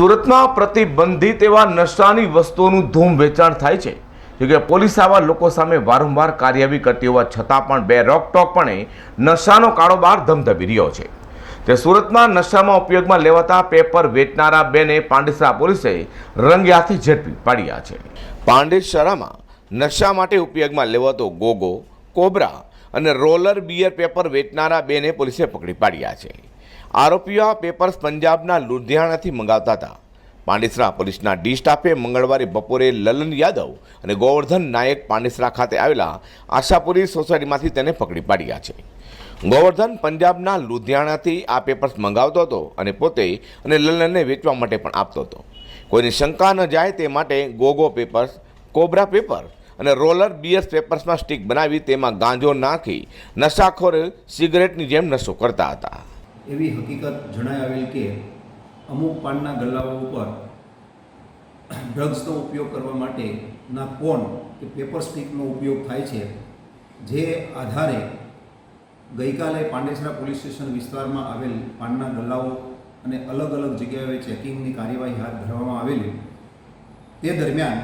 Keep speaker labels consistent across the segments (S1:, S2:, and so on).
S1: સુરતમાં પ્રતિબંધિત એવા નશાની વસ્તુઓનું ધૂમ વેચાણ થાય છે. જોકે પોલીસ આવા લોકો સામે વારંવાર કાર્યવાહી કરતી હોવા છતાં પણ બે રોકટોકપણે નશાનો કારોબાર ધમધમી રહ્યો છે. તે સુરતમાં નશામાં ઉપયોગમાં લેવાતા પેપર વેચનારા બેને પાંડેસરા પોલીસે રંગે ઝડપી પાડ્યા છે. પાંડેસરામાં નશા માટે ઉપયોગમાં લેવાતો ગોગો, કોબરા અને રોલર બિયર પેપર વેચનારા બેને પોલીસે પકડી પાડ્યા છે. આરોપીઓ આ પેપર્સ પંજાબના લુધિયાણાથી મંગાવતા હતા. પાંડેસરા પોલીસના ડી સ્ટાફે મંગળવારે બપોરે લલન યાદવ અને ગોવર્ધન નાયક પાંડેસરા ખાતે આવેલા આશાપુરી સોસાયટીમાંથી તેને પકડી પાડ્યા છે. ગોવર્ધન પંજાબના લુધિયાણાથી આ પેપર્સ મંગાવતો હતો અને પોતે અને લલનને વેચવા માટે પણ આપતો હતો. કોઈની શંકા ન જાય તે માટે ગોગો પેપર્સ, કોબરા પેપર અને રોલર બિયર્સ પેપર્સમાં સ્ટીક બનાવી તેમાં ગાંજો નાખી નશાખોર સિગરેટની જેમ નશો કરતા હતા.
S2: એવી હકીકત જણાઈ આવેલ કે અમુક પાનના ગલ્લાઓ ઉપર ડ્રગ્સનો ઉપયોગ કરવા માટેના કોન કે પેપર સ્ટિકનો ઉપયોગ થાય છે, જે આધારે ગઈકાલે પાંડેસરા પોલીસ સ્ટેશન વિસ્તારમાં આવેલ પાનના ગલ્લાઓ અને અલગ અલગ જગ્યાએ ચેકિંગની કાર્યવાહી હાથ ધરવામાં આવેલી. તે દરમિયાન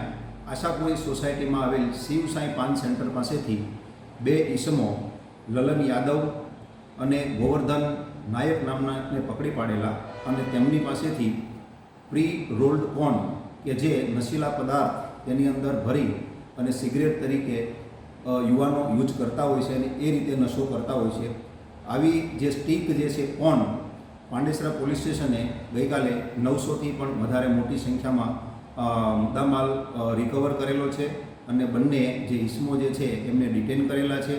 S2: આશાપુરી સોસાયટીમાં આવેલ શિવસાઈ પાન સેન્ટર પાસેથી બે ઈસમો, લલન યાદવ અને ગોવર્ધન નાયક નામનાને પકડી પાડેલા અને તેમની પાસેથી પ્રી રોલ્ડ કોન કે જે નશીલા પદાર્થ તેની અંદર ભરી અને સિગરેટ તરીકે યુવાનો યુઝ કરતા હોય છે અને એ રીતે નશો કરતા હોય છે. આવી જે સ્ટીક જે છે કોન પાંડેસરા પોલીસ સ્ટેશને ગઈકાલે નવસોથી પણ વધારે મોટી સંખ્યામાં મુદ્દામાલ રિકવર કરેલો છે અને બંને જે ઇસમો જે છે એમને ડિટેન કરેલા છે.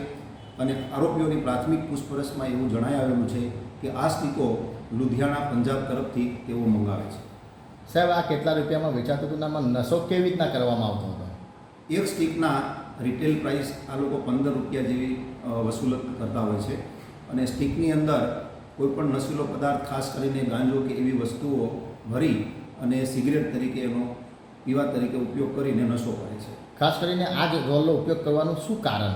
S2: અને આરોપીઓની પ્રાથમિક પૂછપરછમાં એવું જણાઈ આવેલું છે કે આ સ્ટીકો લુધિયાણા પંજાબ તરફથી તેઓ મંગાવે છે.
S3: સાહેબ આ કેટલા રૂપિયામાં વેચાતું હતું આમાં નશો કેવી રીતના કરવામાં આવતો હતો?
S2: એક સ્ટીકના રિટેલ પ્રાઇસ આ લોકો પંદર રૂપિયા જેવી વસૂલત કરતા હોય છે અને સ્ટીકની અંદર કોઈપણ નશીલો પદાર્થ ખાસ કરીને ગાંજો કે એવી વસ્તુઓ ભરી અને સિગરેટ તરીકે એનો પીવા તરીકે ઉપયોગ કરીને નશો કરે છે.
S3: ખાસ કરીને આ જ રોલનો ઉપયોગ કરવાનું શું કારણ?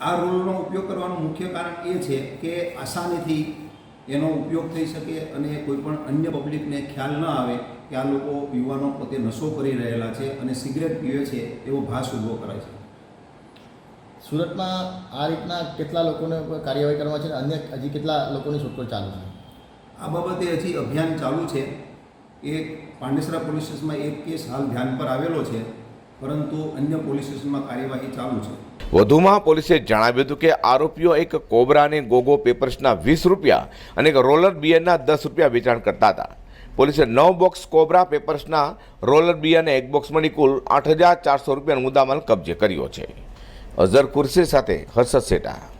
S2: આ રોલનો ઉપયોગ કરવાનું મુખ્ય કારણ એ છે કે આસાનીથી એનો ઉપયોગ થઈ શકે અને કોઈપણ અન્ય પબ્લિકને ખ્યાલ ન આવે કે આ લોકો યુવાનો પોતે નશો કરી રહેલા છે અને સિગરેટ પીવે છે એવો ભાસ ઊભો કરાય છે.
S3: સુરતમાં આ રીતના કેટલા લોકોને કાર્યવાહી કરવા છે અને અન્ય હજી કેટલા લોકોની શોધખોળ ચાલુ છે?
S2: આ બાબતે હજી અભિયાન ચાલુ છે. એક પાંડેસરા પોલીસ સ્ટેશનમાં એક કેસ હાલ ધ્યાન પર આવેલો છે. પરંતુ અન્ય પોલીસ સ્ટેશનમાં કાર્યવાહી ચાલુ છે.
S1: વધુમાં પોલીસે જણાવ્યું હતું કે આરોપીઓ એક કોબરા અને ગોગો પેપર્સના વીસ રૂપિયા અને એક રોલર બિયરના દસ રૂપિયા વેચાણ કરતા હતા. પોલીસે નવ બોક્સ કોબરા પેપર્સના રોલર બી અને એક બોક્સ મળી કુલ આઠ હજાર ચારસો રૂપિયાનો મુદ્દામાલ કબજે કર્યો છે. અઝર કુરશી સાથે હર્ષદ શેઠા